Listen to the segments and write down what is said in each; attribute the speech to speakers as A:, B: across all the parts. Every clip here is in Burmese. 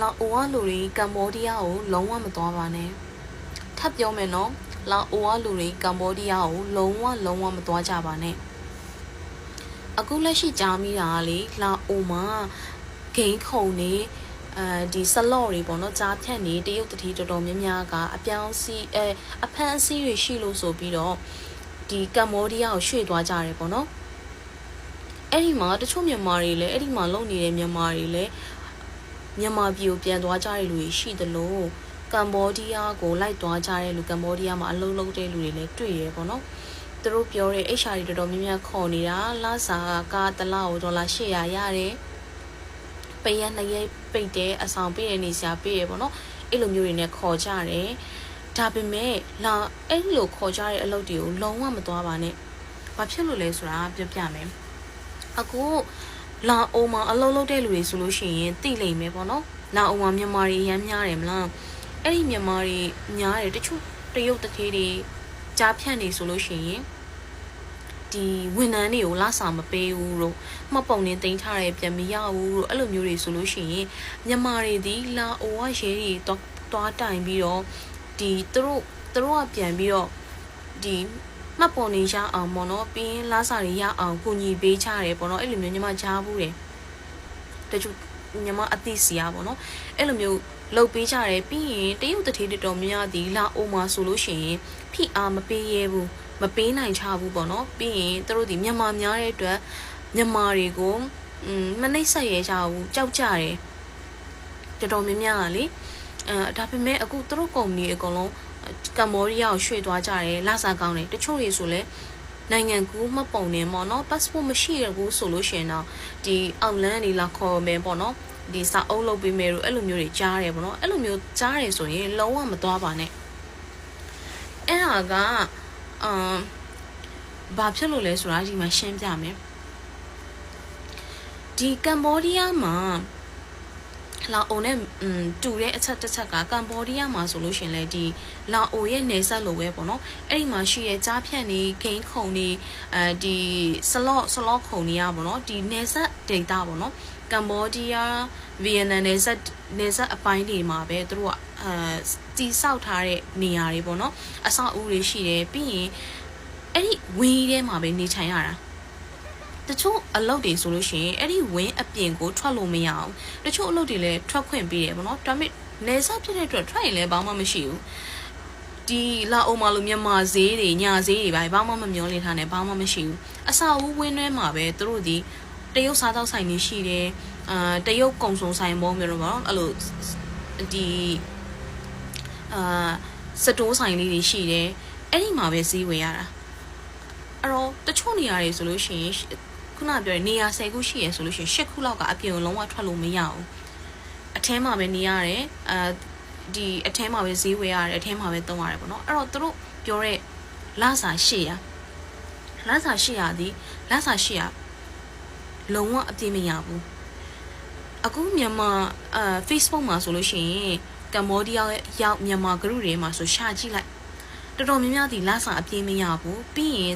A: လာအိုကလူတွေကမ္ဘောဒီးယားကိုလုံးဝမသွားပါနဲ့ထပ်ပြောမယ်နော်လာအိုကလူတွေကမ္ဘောဒီးယားကိုလုံးဝလုံးဝမသွားကြပါနဲ့အခုလက်ရှိကြားမိတာကလေလာအိုမှာဂိမ်းခုံနေအဲဒီဆလော့တွေပေါ့နော်ကြားဖြတ်နေတရုတ်တတိတော်တော်များများကအပြောင်းစီအဲအဖမ်းအဆီးတွေရှိလို့ဆိုပြီးတော့ဒီကမ္ဘောဒီးယားကိုရွှေ့သွားကြတယ်ပေါ့နော်အဲ့ဒီမှာတချို့မြန်မာတွေလည်းအဲ့ဒီမှာလုံနေတဲ့မြန်မာတွေလည်း မြန်မာပြည်ကိုပြန်သွားကြတဲ့လူတွေရှိသလိုကမ္ဘောဒီးယားကိုလိုက်သွားကြတဲ့လူကမ္ဘောဒီးယားမှာအလုပ်လုပ်တဲ့လူတွေလည်းတွေ့ရပေါ့နော်သူတို့ပြောတဲ့ HR တွေတော်တော်များများခေါ်နေတာလစာကတလားကိုဒေါ်လာ800ရတယ်ပရက်နှစ်ရက်ပိတ်တယ်အဆောင်ပေးရနေစရာပေးရပေါ့နော်အဲ့လိုမျိုးတွေနဲ့ခေါ်ကြတယ်ဒါပေမဲ့လာအဲ့လိုခေါ်ကြတဲ့အလုပ်တွေကိုလုံးဝမသွားပါနဲ့ဘာဖြစ်လို့လဲဆိုတာပြောပြမယ်အခု လာအိုမှာအလုပ်လုပ်တဲ့လူတွေဆိုလို့ရှိရင်သိလိမ့်မယ်ပေါ့နော်လာအိုမှာမြန်မာတွေအများများတယ်မလားအဲ့ဒီမြန်မာတွေများတယ်တချို့တရုတ်တထေးတွေကြားဖြန့်နေဆိုလို့ရှိရင်ဒီဝန်ထမ်းတွေကိုလစာမပေးဘူးတို့မှတ်ပုံနေတင်ထားတယ်ပြန်မရဘူးတို့အဲ့လိုမျိုးတွေဆိုလို့ရှိရင်မြန်မာတွေဒီလာအိုကရဲတွေတော့တွားတိုင်ပြီးတော့ဒီသူတို့သူတို့ကပြန်ပြီးတော့ဒီ မှတ်ပုံနေရအောင်ပေါ့နော်ပြီးရင်လစာတွေရအောင်ကူညီပေးချတယ်ပေါ့နော်အဲ့လိုမျိုးညီမကြားဘူးတယ်တချို့ညီမအသိစီရပေါ့နော်အဲ့လိုမျိုးလှုပ်ပေးကြတယ်ပြီးရင်တရုတ်တထေးတော်တော်များများဒီလာအိုမှာဆိုလို့ရှိရင်ဖိအားမပေးရဲဘူးမပေးနိုင်ချဘူးပေါ့နော်ပြီးရင်သူတို့ဒီမြန်မာများတဲ့အတွက်မြန်မာတွေကိုอืมမနှိမ့်ဆက်ရဲကြဘူးကြောက်ကြတယ်တော်တော်များများကလေအဲဒါပေမဲ့အခုသူတို့ကုမ္ပဏီအကုန်လုံး ကမ္ဘောဒီးယားကိုရွှေ့သွားကြတယ်လစာကောင်းတယ်တချို့တွေဆိုလဲနိုင်ငံကူးမပုံနေပေါ့နော် passport မရှိရဘူးဆိုလို့ရှိရင်တော့ဒီအောက်လန်းနေလာခေါ်မယ်ပေါ့နော်ဒီစာအုပ်လုပ်ပေးမယ်လို့အဲ့လိုမျိုးတွေကြားတယ်ပေါ့နော်အဲ့လိုမျိုးကြားတယ်ဆိုရင်လုံးဝမသွားပါနဲ့အဲ့ဟာကအမ်ဘာဖြစ်လို့လဲဆိုတာဒီမှာရှင်းပြမယ်ဒီကမ္ဘောဒီးယားမှာ လာအိုနဲ့อืมတူတဲ့အချက်တစ်ချက်ကကမ္ဘောဒီးယားမှာဆိုလို့ရှင်လေဒီလာအိုရဲ့နေဆက်လိုပဲပေါ့နော်အဲ့ဒီမှာရှိရဲ့ကြားဖြတ်နေဂိမ်းခုံနေအဲဒီဆလော့ဆလော့ခုံနေရပေါ့နော်ဒီနေဆက်ဒေတာပေါ့နော်ကမ္ဘောဒီးယားဗီယက်နမ်နေဆက်နေဆက်အပိုင်းတွေမှာပဲသူတို့ကအဲတီဆောက်ထားတဲ့နေရာတွေပေါ့နော်အဆောက်အဦတွေရှိတယ်ပြီးရင်အဲ့ဒီဝင်းထဲမှာပဲနေထိုင်ရတာ တချို့အလုပ်တွေဆိုလို့ရှိရင်အဲ့ဒီဝင်းအပြင်ကိုထွက်လို့မရအောင်တချို့အလုပ်တွေလည်းထွက်ခွင့်ပေးတယ်ပေါ့နော်ဒါပေမဲ့နေဆက်ဖြစ်တဲ့အတွက်ထွက်ရင်လည်းဘာမှမရှိဘူးဒီလာအိုမာလိုမြန်မာဈေးတွေညာဈေးတွေဘာမှမမျောလင့်ထားနဲ့ဘာမှမရှိဘူးအစာဦးဝင်းထဲမှာပဲသူတို့ဒီတရုတ်စားသောက်ဆိုင်တွေရှိတယ်အာတရုတ်ကုံစုံဆိုင်ပေါမျိုးတော့ပေါ့နော်အဲ့လိုဒီအာစတိုးဆိုင်လေးတွေရှိတယ်အဲ့ဒီမှာပဲဈေးဝယ်ရတာအဲ့တော့တချို့နေရာတွေဆိုလို့ရှိရင် ခုနပြောတဲ့နေရာ10ခုရှိရဆိုလို့ရှိရင်10ခုလောက်ကအပြင်ကိုလုံးဝထွက်လို့မရဘူးအထဲမှာပဲနေရတယ်အာဒီအထဲမှာပဲဈေးဝယ်ရတယ်အထဲမှာပဲသုံးရတယ်ပေါ့နော်အဲ့တော့သူတို့ပြောတဲ့လစာ800လစာ800ဒီလစာ800လုံးဝအပြည့်မရဘူးအခုမြန်မာအာ Facebook မှာဆိုလို့ရှိရင်ကမ္ဘောဒီးယားရောက်မြန်မာ group တွေမှာဆိုရှာကြည့်လိုက်တော်တော်များများဒီလစာအပြည့်မရဘူးပြီးရင်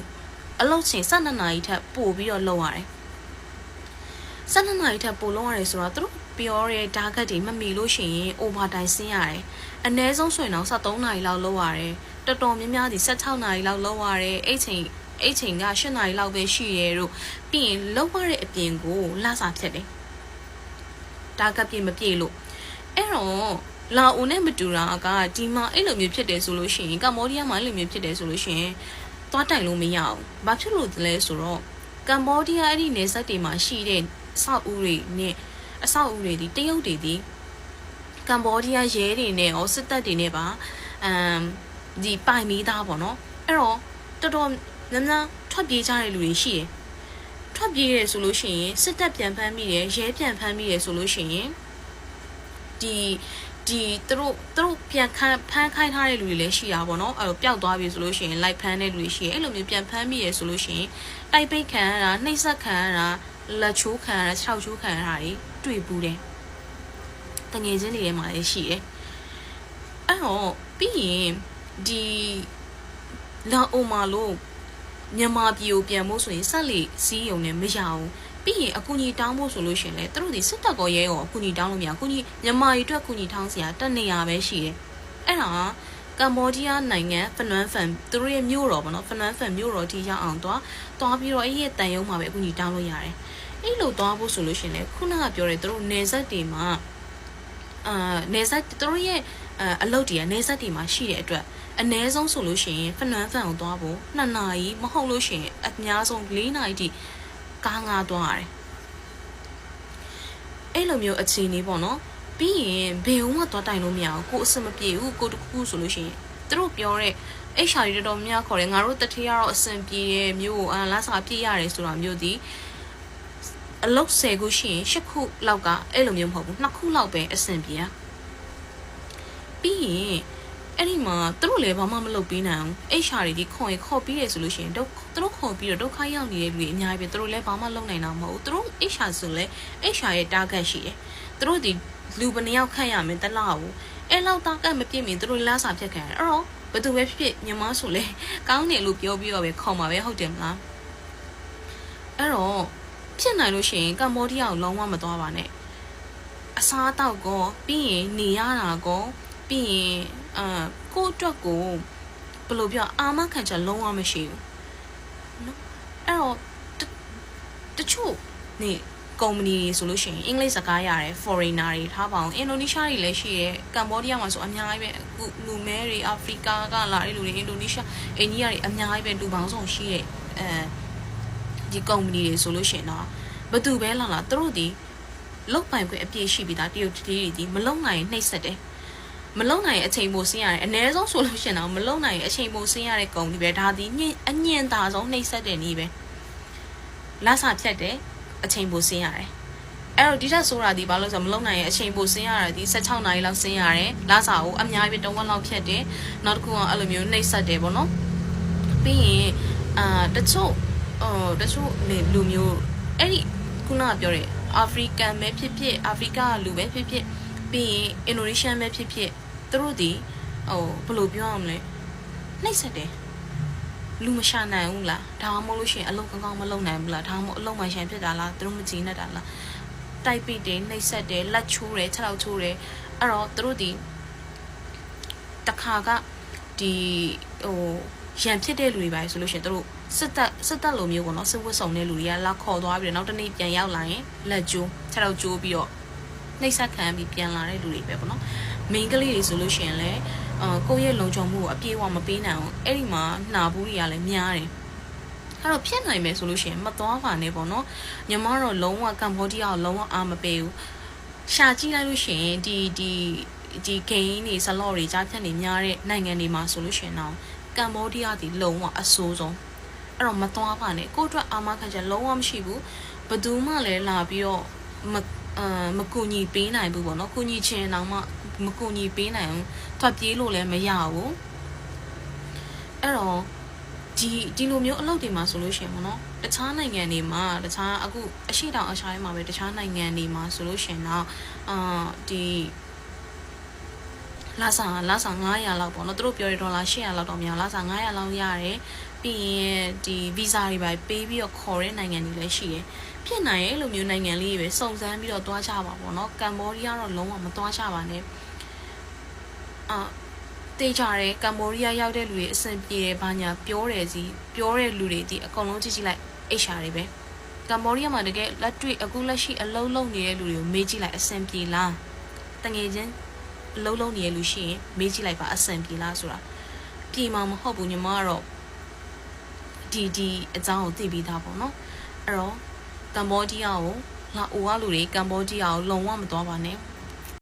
A: အလုပ်ချိန်12နာရီထက်ပိုပြီးတော့လုပ်ရတယ်12နာရီထက်ပိုလုပ်ရတယ်ဆိုတော့သူတို့ပြောတဲ့ target တွေမမီလို့ရှိရင် overtime ဆင်းရတယ်အနည်းဆုံးဆိုရင်တော့73နာရီလောက်လုပ်ရတယ်တော်တော်များများဒီ16နာရီလောက်လုပ်ရတယ်အဲ့ချိန်အဲ့ချိန်က8နာရီလောက်ပဲရှိရဲတို့ပြီးရင်လုပ်ရတဲ့အပြင်ကိုလစာဖြစ်တယ်တာကပြည့်မပြည့်လို့အဲ့တော့လာအိုနဲ့မတူတာကဒီမှာအဲ့လိုမျိုးဖြစ်တယ်ဆိုလို့ရှိရင်ကမ္ဘောဒီးယားမှာအဲ့လိုမျိုးဖြစ်တယ်ဆိုလို့ရှိရင် သွားတိုင်လို့မရအောင်။ဘာဖြစ်လို့လဲဆိုတော့ကမ္ဘောဒီးယားအဲ့ဒီနေဆက်တွေမှာရှိတဲ့အဆောက်အဦတွေနဲ့အဆောက်အဦတွေဒီတရုတ်တွေဒီကမ္ဘောဒီးယားရဲတွေနဲ့ရောစစ်တပ်တွေနဲ့ပါအမ်ဒီပိုင်မီသားပေါ့နော်။အဲ့တော့တော်တော်များများထွက်ပြေးကြတဲ့လူတွေရှိတယ်။ထွက်ပြေးရဲဆိုလို့ရှိရင်စစ်တပ်ပြန်ဖမ်းမိတယ်ရဲပြန်ဖမ်းမိတယ်ဆိုလို့ရှိရင်ဒီ ဒီသူတို့သူတို့ပြန်ခန်းဖမ်းခိုင်းထားတဲ့လူတွေလည်းရှိတာပေါ့နော်အဲ့လိုပျောက်သွားပြီဆိုလို့ရှိရင်လိုက်ဖမ်းတဲ့လူတွေရှိတယ်အဲ့လိုမျိုးပြန်ဖမ်းမိရဆိုလို့ရှိရင်တိုက်ပိတ်ခံရတာနှိပ်စက်ခံရတာလက်ချိုးခံရတာခြေထောက်ချိုးခံရတာတွေတွေ့ဘူးတယ်တငယ်ချင်းတွေထဲမှာလည်းရှိတယ်အဲ့တော့ပြီးရင်ဒီလာအိုမာလို့ မြန်မာပြည်ကိုပြန်ဖို့ဆိုရင်ဆက်လက်စီးရုံနဲ့မရအောင်ပပြီးရင်အကူကြီးတောင်းဖို့ဆိုလို့ရှရင်လေသူတို့ဒီစစ်တပ်ကောရဲရောအကူကြီးတောင်းလို့မရအကူကြီးမြန်မာပြည်အတွက်အကူကြီးထောင်းစရာတက်နေရပဲရှိတယ်အဲ့ဒါကမ်ဘောဒီးယားနိုင်ငံဖနွမ်ဖန်သူတို့ရဲ့မြို့တော်ပေါ့နော်ဖနွမ်ဖန်မြို့တော်ထိရောက်အောင်သွားသွားပြီးတော့အဲ့ရဲ့တန်ရုံးမှာပဲအကူကြီးတောင်းလို့ရတယ်အဲ့လိုသွားဖို့ဆိုလို့ရှရင်လေခုနကပြောတယ်သူတို့နေဆက်တွေမှာအာနေဆက်သူတို့ရဲ့အလုပ်တွေကနေဆက်တွေမှာရှိတဲ့အတွက် အ ਨੇ ဆုံးဆိုလို့ရှိရင်ဖနွမ်းဖန်ကိုသွားဖို့2နာရီမဟုတ်လို့ရှိရင်အများဆုံး4နာရီထိကားငါသွားရတယ်အဲ့လိုမျိုးအခြေအနေပေါ့နော်ပြီးရင်ဘယ်မှသွားတိုင်လို့မရဘူးကိုအဆင်မပြေဘူးကိုတခုဆိုလို့ရှိရင်သူတို့ပြောတဲ့အိတ်ရှာရီတော်တော်များခေါ်တယ်ငါတို့တတိယတော့အဆင်ပြေရဲ့မျိုးကိုအာလာစာပြည့်ရတယ်ဆိုတာမျိုးဒီအလုတ်10ခုရှိရင်10ခုလောက်ကအဲ့လိုမျိုးမဟုတ်ဘူး2ခုလောက်ပဲအဆင်ပြေရပြီးရင် အဲ့ဒီမှာသူတို့လည်းဘာမှမလုပ်ပေးနိုင်အောင်အိတ်ရှာတွေဒီခွန်ရခေါ်ပြီးရဆိုလို့ရှိရင်တို့သူတို့ခေါ်ပြီးတော့ဒုက္ခရောက်နေတဲ့လူတွေအများကြီးပဲသူတို့လည်းဘာမှလုပ်နိုင်တာမဟုတ်ဘူးသူတို့အိတ်ရှာဆိုလဲအိတ်ရှာရဲ့ target ရှိတယ်သူတို့ဒီလူဘယ်နှယောက်ခန့်ရမယ်တလားဘူးအဲ့လောက် target မပြည့်မီသူတို့လားစာဖြတ်ခံရတယ်အဲ့တော့ဘယ်သူပဲဖြစ်ဖြစ်ညီမဆိုလဲကောင်းတယ်လို့ပြောပြီးတော့ပဲခေါ်မှာပဲဟုတ်တယ်မလားအဲ့တော့ဖြစ်နိုင်လို့ရှိရင်ကမ္ဘောဒီးယားကိုလုံးဝမသွားပါနဲ့အစားအသောက်ကောပြီးရင်နေရတာကောပြီးရင် အာကိုယ့်အတွက်ကိုဘယ်လိုပြောအာမခံချက်လုံးဝမရှိဘူးနော်အဲ့တော့တချို့နေကုမ္ပဏီတွေဆိုလို့ရှိရင်အင်္ဂလိပ်စကားရတယ် foreigner တွေထားပါအောင်အင်ဒိုနီးရှားတွေလည်းရှိတယ်ကမ္ဘောဒီးယားမှာဆိုအများကြီးပဲအခုလူမဲတွေအာဖရိကကလာတဲ့လူတွေအင်ဒိုနီးရှားအိန္ဒိယတွေအများကြီးပဲလူပေါင်းစုံရှိတဲ့အဲဒီကုမ္ပဏီတွေဆိုလို့ရှိရင်တော့ဘသူပဲလာလာသူတို့ဒီလုတ်ပိုင်ခွင့်အပြည့်ရှိပြီးသားတရုတ်တီးတွေဒီမလုံနိုင်နှိပ်စက်တယ် မလုံနိုင်အချိန်ပိုဆင်းရတယ်အ ਨੇ ဆုံးဆိုလို့ရှင်တော့မလုံနိုင်အချိန်ပိုဆင်းရတဲ့ကုံဒီပဲဒါဒီညင်အညင်သာဆုံးနှိပ်စက်တဲ့နည်းပဲလဆာဖြတ်တယ်အချိန်ပိုဆင်းရတယ်အဲ့တော့ဒီထက်ဆိုတာဒီဘာလို့ဆိုမလုံနိုင်ရဲ့အချိန်ပိုဆင်းရတာဒီ16နာရီလောက်ဆင်းရတယ်လဆာကိုအများကြီးတဝက်လောက်ဖြတ်တယ်နောက်တစ်ခုကအဲ့လိုမျိုးနှိပ်စက်တယ်ပေါ့နော်ပြီးရင်အာတချို့ဟိုတချို့လူမျိုးအဲ့ဒီခုနကပြောတဲ့အာဖရိကန်ပဲဖြစ်ဖြစ်အာဖရိကလူပဲဖြစ်ဖြစ်ပြီးရင်အင်ဒိုနီးရှားပဲဖြစ်ဖြစ် သူတို့ဒီဟိုဘယ်လိုပြောရမလဲနှိပ်စက်တယ်လူမရှာနိုင်ဘူးလားဒါမှမဟုတ်လို့ရှိရင်အလုပ်ကောင်းကောင်းမလုပ်နိုင်ဘူးလားဒါမှမဟုတ်အလုပ်မှရှန်ဖြစ်တာလားသူတို့မကြည့်နဲ့တာလားတိုက်ပိတ်တယ်နှိပ်စက်တယ်လက်ချိုးတယ်ခြေထောက်ချိုးတယ်အဲ့တော့သူတို့ဒီတခါကဒီဟိုရန်ဖြစ်တဲ့လူတွေပါဆိုလို့ရှိရင်တို့စစ်တပ်စစ်တပ်လိုမျိုးပေါ့နော်စစ်ဝတ်ဆောင်တဲ့လူတွေကလာခေါ်သွားပြီးတော့နောက်တနေ့ပြန်ရောက်လာရင်လက်ကျိုးခြေထောက်ကျိုးပြီးတော့နှိပ်စက်ခံပြီးပြန်လာတဲ့လူတွေပဲပေါ့နော် မိန်းကလေးတွေဆိုလို့ရှိရင်လည်းအာကိုယ့်ရဲ့လုံခြုံမှုကိုအပြည့်အဝမပေးနိုင်အောင်အဲ့ဒီမှာနှာဘူးတွေကလည်းများတယ်အဲ့တော့ဖြစ်နိုင်မယ်ဆိုလို့ရှိရင်မသွားပါနဲ့ပေါ့နော်ညီမတို့လုံးဝကမ္ဘောဒီးယားကိုလုံးဝအားမပေးဘူးရှာကြည့်လိုက်လို့ရှိရင်ဒီဒီဒီဂိမ်းတွေဆလော့တွေကြားဖြတ်နေများတဲ့နိုင်ငံတွေမှာဆိုလို့ရှိရင်တော့ကမ္ဘောဒီးယားဒီလုံးဝအဆိုးဆုံးအဲ့တော့မသွားပါနဲ့ကိုယ့်အတွက်အာမခံချက်လုံးဝမရှိဘူးဘယ်သူမှလည်းလာပြီးတော့မအာမကူညီပေးနိုင်ဘူးပေါ့နော်ကူညီချင်တော့မှ မကူညီပေးနိုင်ဘူးထွက်ပြေးလို့လည်းမရဘူးအဲ့တော့ဒီဒီလိုမျိုးအလုပ်တွေမှာဆိုလို့ရှိရင်ပေါ့နော်တခြားနိုင်ငံတွေမှာတခြားအခုအရှိတောင်အရှားထဲမှာပဲတခြားနိုင်ငံတွေမှာဆိုလို့ရှိရင်တော့အာဒီလာစာလာစာ900လောက်ပေါ့နော်သူတို့ပြောရဒေါ်လာ800လောက်တော့များလာစာ900လောက်ရတယ်ပြီးရင်ဒီဗီဇာတွေပဲပေးပြီးတော့ခေါ်တဲ့နိုင်ငံတွေလည်းရှိတယ်ဖြစ်နိုင်ရဲ့လိုမျိုးနိုင်ငံလေးတွေပဲစုံစမ်းပြီးတော့တွားကြပါပေါ့နော်ကမ်ဘောဒီးယားတော့လုံးဝမတွားကြပါနဲ့ အာတေးကြတယ်ကမ်ဘောဒီးယားရောက်တဲ့လူတွေအဆင်ပြေတယ်ဘာညာပြောတယ်စီပြောတဲ့လူတွေဒီအကုန်လုံးကြည့်ကြည့်လိုက်အိတ်ရှာတွေပဲကမ်ဘောဒီးယားမှာတကယ်လက်တွေ့အခုလက်ရှိအလုံးလုံးနေတဲ့လူတွေကိုမေးကြည့်လိုက်အဆင်ပြေလားတငယ်ချင်းအလုံးလုံးနေတဲ့လူရှိရင်မေးကြည့်လိုက်ပါအဆင်ပြေလားဆိုတာပြေမှာမဟုတ်ဘူးညီမကတော့ဒီဒီအကြောင်းကိုသိပြီးသားပေါ့နော်အဲ့တော့ကမ္ဘောဒီးယားကိုလာအိုကလူတွေကမ္ဘောဒီးယားကိုလုံဝမသွားပါနဲ့